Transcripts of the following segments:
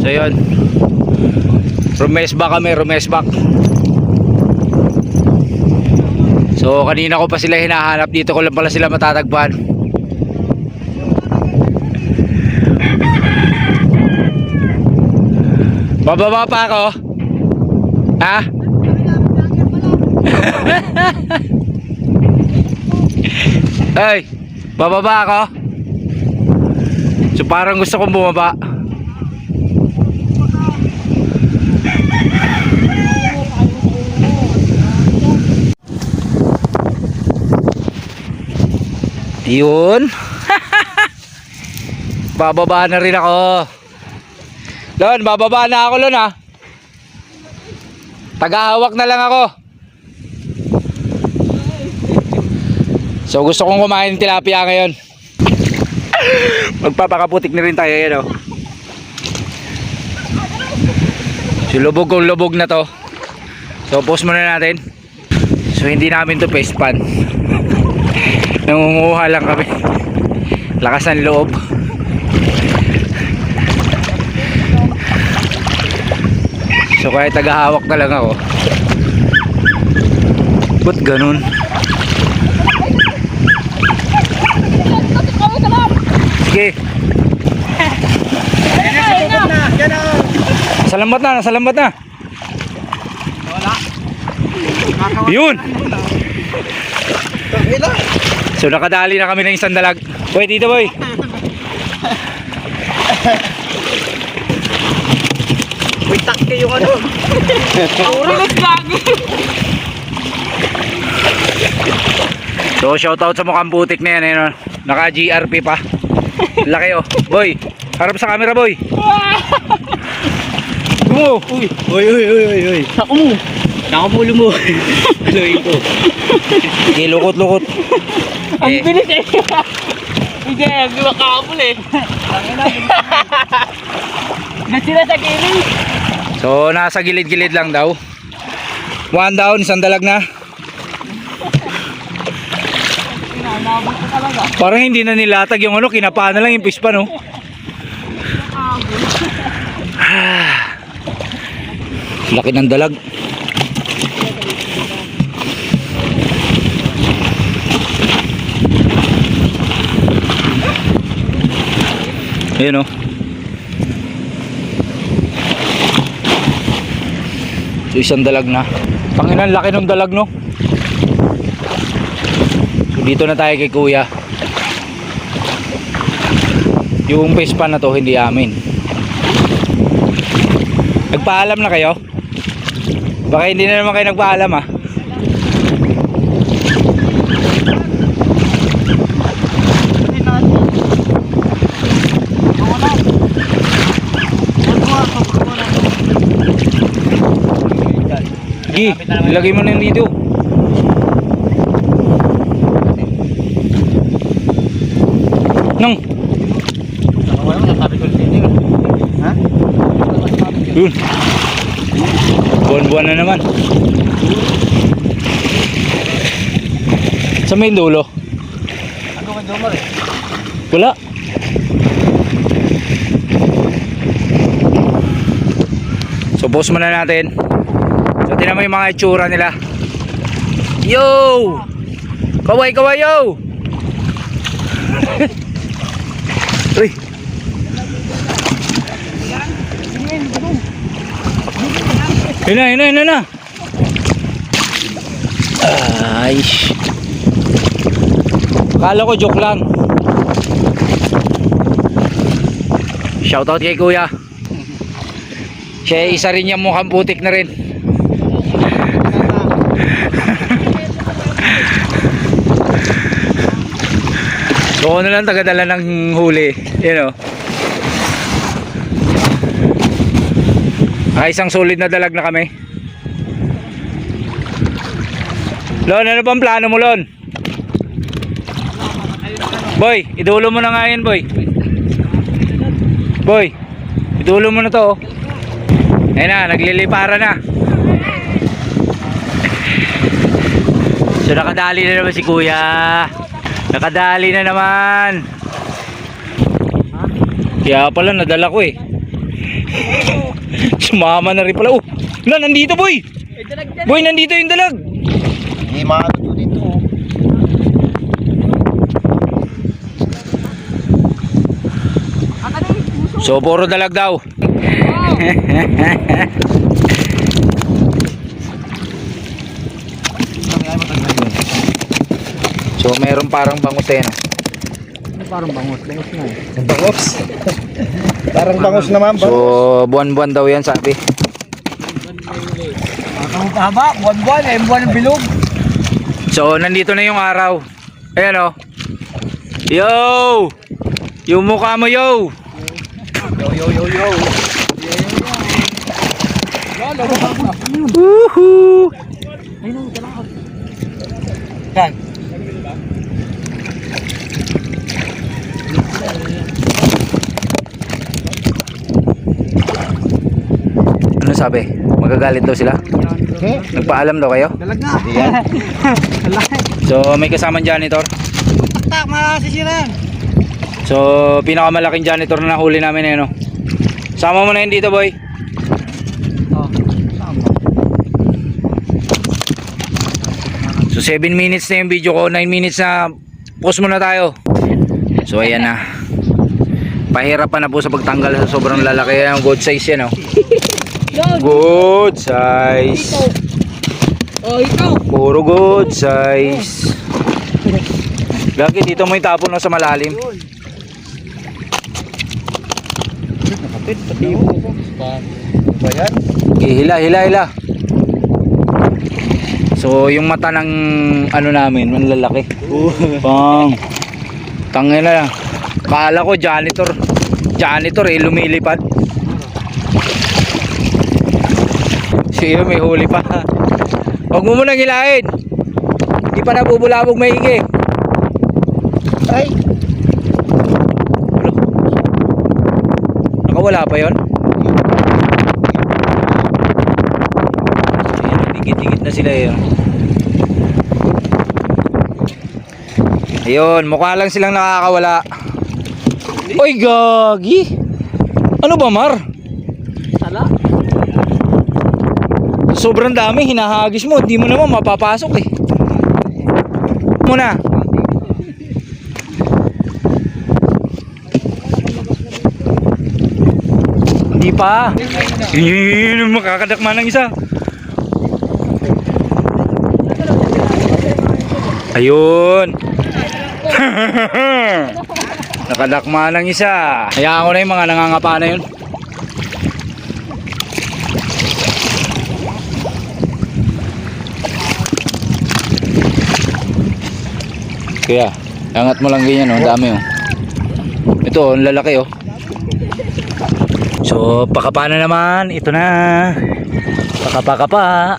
So yun. Rumesbak kami, rumesbak. So kanina ko pa sila hinahanap dito ko lang pala sila matatagpuan. Bababa pa ako. Ha? Ay, bababa ako. So parang gusto kong bumaba. Yun. bababa na rin ako. Lon, bababa na ako lon ha. Tagahawak na lang ako. So gusto kong kumain ng tilapia ngayon. Magpapakaputik na rin tayo yan oh. So lubog kong lubog na to. So post muna natin. So hindi namin to paste pan. Nangunguha lang kami. Lakas ng loob. So kahit tagahawak na lang ako. Ba't ganun? Sige. Salamat na, salamat na. Yun. So nakadali na kami ng isang dalag. Boy, dito boy. Uy, takke yung ano. Ulit lagi. So shoutout sa mukhang putik na yan. eh, no? Naka GRP pa. Laki oh. Boy, harap sa camera boy. Gumo. Uy. Uy, uy, uy, uy. Naku mo. Naku mo lumo. Haluin ko. Sige, lukot-lukot. Ang Eh, bilis eh. Hindi, hindi makakapul eh. Na sila sa killing. so nasa gilid-gilid lang daw. One down, isang dalag na. Parang hindi na nilatag yung ano, kinapa na lang yung pispa no. Laki ng dalag. Ayun oh. So, isang dalag na. Panginan laki ng dalag no. So dito na tayo kay kuya. Yung face pan na to hindi amin. Nagpaalam na kayo? Baka hindi na naman kayo nagpaalam ah. Gi, ilagay mo na yun dito. Nang, yun. Buwan-buwan na naman. Sa main dulo? Ano ka dumar eh? Wala. So post muna natin. Tinan mo yung mga itsura nila. Yo! Kaway kaway yo! Uy! Yun na, yun na, yun na. Ay. Kala ko joke lang. Shoutout kay kuya. Siya isa rin yung mukhang putik na rin. So ano lang tagadala ng huli. You know. Ah, isang solid na dalag na kami. Lon, ano bang plano mo, Lon? Boy, idulo mo na nga yan, boy. Boy, idulo mo na to. oh. Ayun na, naglilipara na. So nakadali na naman si kuya. Nakadali na naman. Kaya pala nadala ko eh. Sumama na rin pala. Oh, na, nandito boy. Boy, nandito yung dalag. Hindi maano to dito. Puso? So, puro dalag daw. So, meron parang bangus eh. No? Parang bangus. Bangus na eh. Bangus? Parang bangus naman. So, buwan-buwan daw yan sabi. Ang haba, buwan-buwan, eh, buwan ng bilog. So, nandito na yung araw. Ayan o. Yo! Yung mukha mo, yo! Yo, yo, yo, yo. Woohoo! Sabi? Magagalit daw sila? Eh? Nagpaalam daw kayo? Dalag na. So, may kasamang janitor. Tak, masisiran. So, pinakamalaking janitor na nahuli namin eh, no? Sama mo na yun dito, boy. Oh, sama. So 7 minutes na yung video ko, 9 minutes na pause muna tayo. So ayan na. Pahirapan na po sa pagtanggal sa sobrang lalaki yan. Good size yan oh. Good size. Oh, ikaw. Puro good size. Lagi dito mo itapon no sa malalim. Kapit, pati mo. Ba yan? Ihila, hila, hila. So yung mata ng ano namin, manlalaki. Pang. Tangin na. Kala ko janitor. Janitor eh, lumilipad. Siya may huli pa. Huwag mo munang hilahin. Hindi pa nabubulabog maigi. Ay! Ano? Nakawala pa yon? Dikit-dikit na sila oh. Ayun, mukha lang silang nakakawala. Oy, gagi! Ano ba, Mar? Sobrang dami, hinahagis mo. Hindi mo naman mapapasok eh. Muna. Hindi pa. Yun, makakadakma ng isa. Ayun. Nakadakma ng isa. Hayaan ko na yung mga nangangapa na yun. Kaya, angat mo lang ganyan, oh. Ang dami, oh. Ito, oh, ang lalaki, oh. So, pakapa na naman. Ito na. Pakapa-kapa.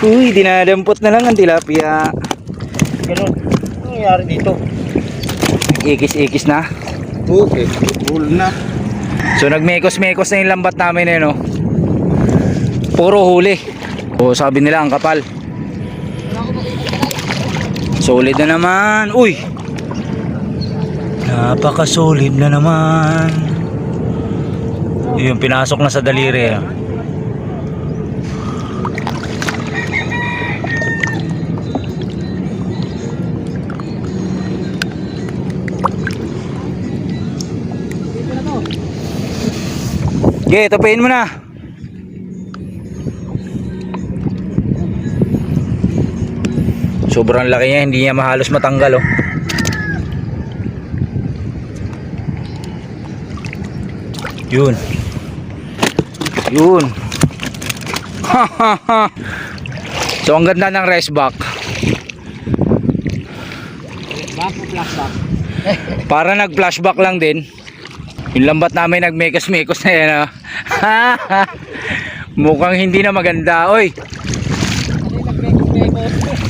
Uy, dinadampot na lang ang tilapia. Ganun. Ano nangyari dito? Ikis-ikis na. Okay. Full na. So, nagmekos-mekos na yung lambat namin, eh, no? Puro huli. O, sabi nila, ang kapal. Solid na naman. Uy! Napaka-solid na naman. Yung pinasok na sa daliri. ah. Okay, tapain mo na. Sobrang laki niya, hindi niya mahalos matanggal oh. Yun. Yun. so ang ganda ng rest back. Para nag flashback lang din. Yung lambat namin nagmekos-mekos na yan oh. Mukhang hindi na maganda. Oy,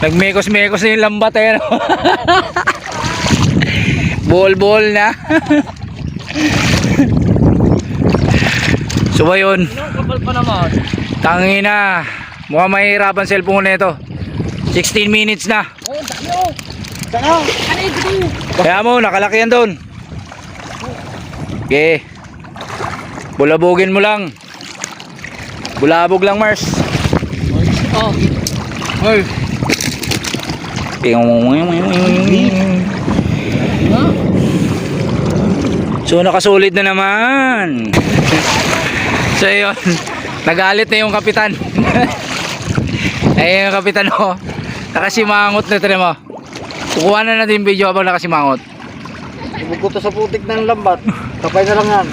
nagmekos-mekos na yung lambat eh. oh. Bol-bol na. so ba yun? Tangi na. Mukhang mahihirapan cellphone na ito. 16 minutes na. Oh, oh. Ano? Kaya mo, nakalaki yan doon. Okay. Bulabugin mo lang. Bulabog lang, Mars. Oh. Hey. So nakasulit na naman. so yun, nagalit na yung kapitan. Ayun yung kapitan mo. Nakasimangot na tira mo. Kukuha na natin yung video habang nakasimangot. Ko to sa putik ng lambat. Kapay na lang yan.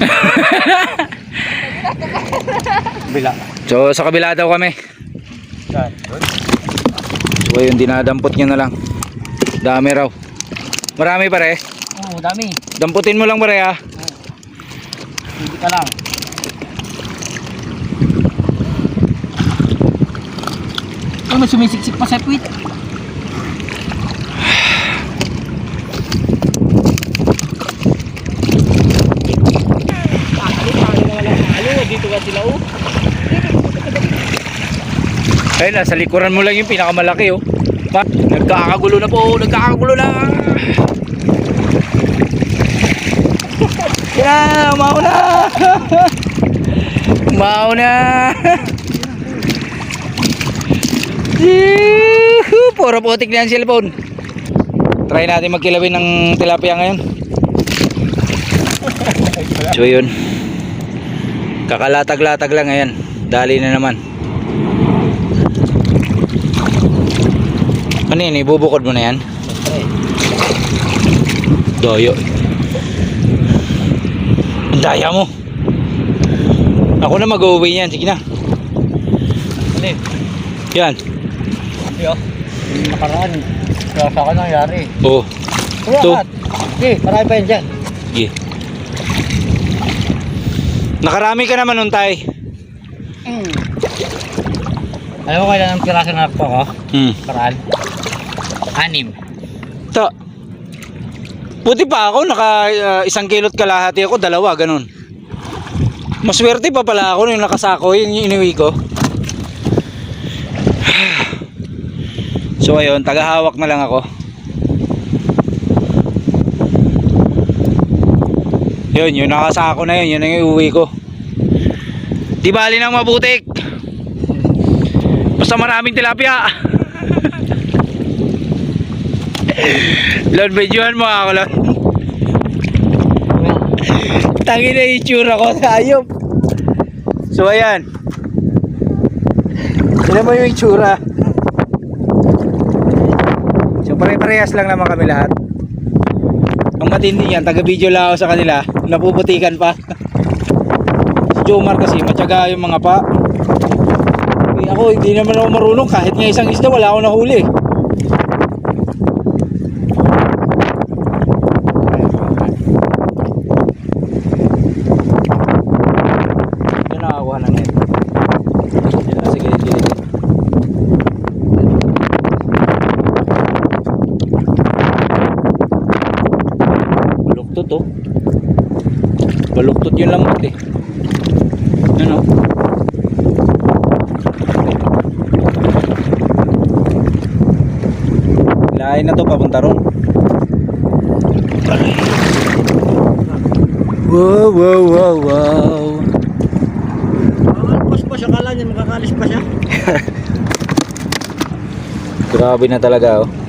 Bila. So sa kabila daw kami. Yan. So ayun, dinadampot nyo na lang. Dami raw. Marami pare. Oh, dami. Damputin mo lang pare ha. Hindi ka lang. Ano, may sumisiksik pa sa puwit. Dito ka sila oh. Ayun, nasa likuran mo lang yung pinakamalaki oh. Nagkakagulo na po, nagkakagulo na. Yan, mauna. mauna. Yuhu, Puro putik na yung cellphone. Try natin magkilawin ng tilapia ngayon. So yun. Kakalatag-latag lang ngayon. Dali na naman. Ano yun? Ibubukod mo na yan? Doyo. Ang daya mo. Ako na mag-uwi yan. Sige na. Eh? Yan. Yo. Yung nakaraan. Kaya sa akin nangyari. Oh. Kuya, Ito. Okay, marami pa yan dyan. Sige. Nakarami ka naman nun, tay. Alam mo kailan ang piraso na po ko? Hmm. Karaan. Anim. Ta. Buti pa ako, naka ah, isang kilot kalahati ako, dalawa, ganun. Maswerte pa pala ako nung nakasako, yun yung iniwi ko. So ayun, tagahawak na lang ako. Yun, yung nakasako na yun, yun ang iuwi ko. Di bali nang mabutik. Basta maraming tilapia. Lord, medyohan mo ako, Lord. Tangi na yung ko sa ayop. So, ayan. Tignan mo yung itsura. So, pare-parehas lang naman kami lahat. Ang matindi yan, taga-video lang ako sa kanila. Napuputikan pa. si Jomar kasi, matyaga yung mga pa. Eh, ako, hindi naman ako marunong. Kahit nga isang isda, wala ako nahuli. Yan nakakuha na net. Yan na, sige, gilid. Baluktot oh. Baluktot yung lamot eh. Ano? Lain na to papunta ron. Wow, wow, wow, wow. Mas pa siya, kala niya makakalis pa siya. Grabe na talaga oh.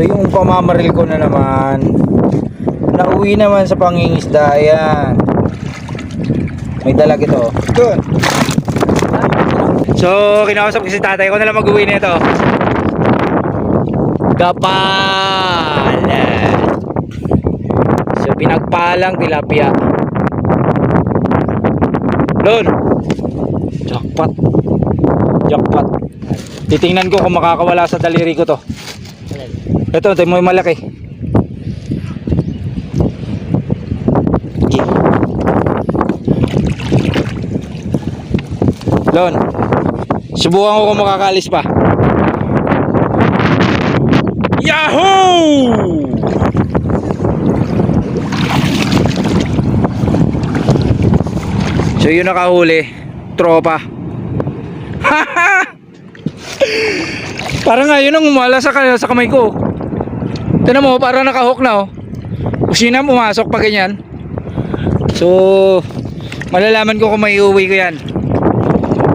So yung pamamaril ko na naman Nauwi naman sa pangingisda Ayan. May dalag ito Good. So kinakausap ko si tatay ko na lang mag-uwi nito. Kapal! So pinagpalang tilapia. Lon Jackpot. Jackpot. Titingnan ko kung makakawala sa daliri ko to Ito, ito yung malaki. Lon Subukan ko kung makakalis pa Yahoo! So yun nakahuli Tropa Parang nga yun ang umala sa, sa kamay ko Tinan mo parang nakahook na oh Gusto nyo na pumasok pa ganyan. So, malalaman ko kung may iuwi ko yan.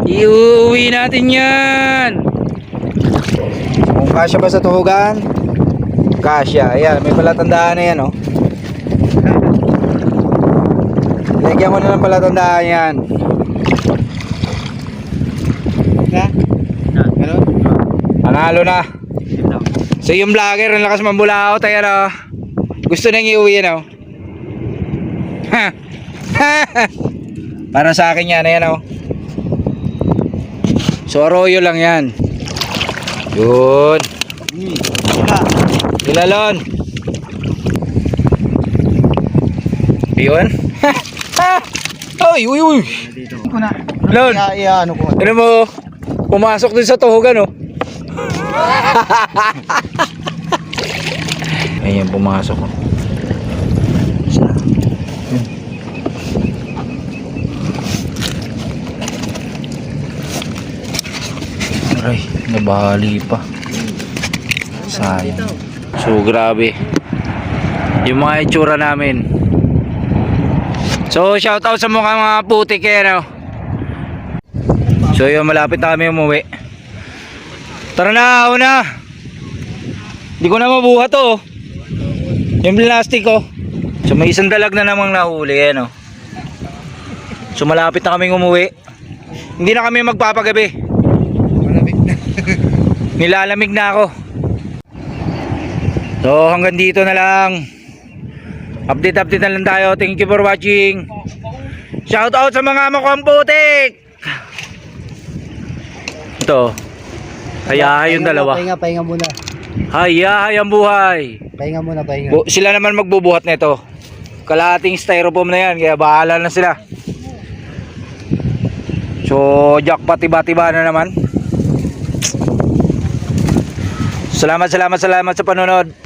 Iuwi natin yan. Kung kasya ba sa tuhugan? Kasya. Ayan, may palatandaan na yan, oh. Lagyan ko na ng palatandaan yan. Ha? Ano? Panalo na. So yung vlogger, ang lakas mambulaot, ayan o. Gusto nang iuwi yan o. Ha! Para sa akin yan, ayan o. So arroyo lang yan. Yun. Ilalon. Yun. Ay, uy, uy. Lon. Ano. Ano mo, pumasok din sa tuhugan, oh. Ayan, pumasok. Yun. Aray, nabali pa. Sayang. So, grabe. Yung mga itsura namin. So, shoutout sa mga mga putik yan, oh. So yun, malapit na kami umuwi. Tara na, una. Hindi ko na mabuhat to. oh. Yung plastic ko. So may isang dalag na namang nahuli, ano. So malapit na kami umuwi. Hindi na kami magpapagabi. Malamig na. Nilalamig na ako. So hanggang dito na lang. Update update na lang tayo. Thank you for watching. Shout out sa mga makuang putik. Ito. Hayahay yung dalawa. Pahinga, pahinga muna. Hayahay ang buhay. Pahinga muna, pahinga. Bu- sila naman magbubuhat nito. Kalahating styrofoam na yan, kaya bahala na sila. So, jackpot tiba-tiba na naman. Salamat, salamat, salamat sa panonood.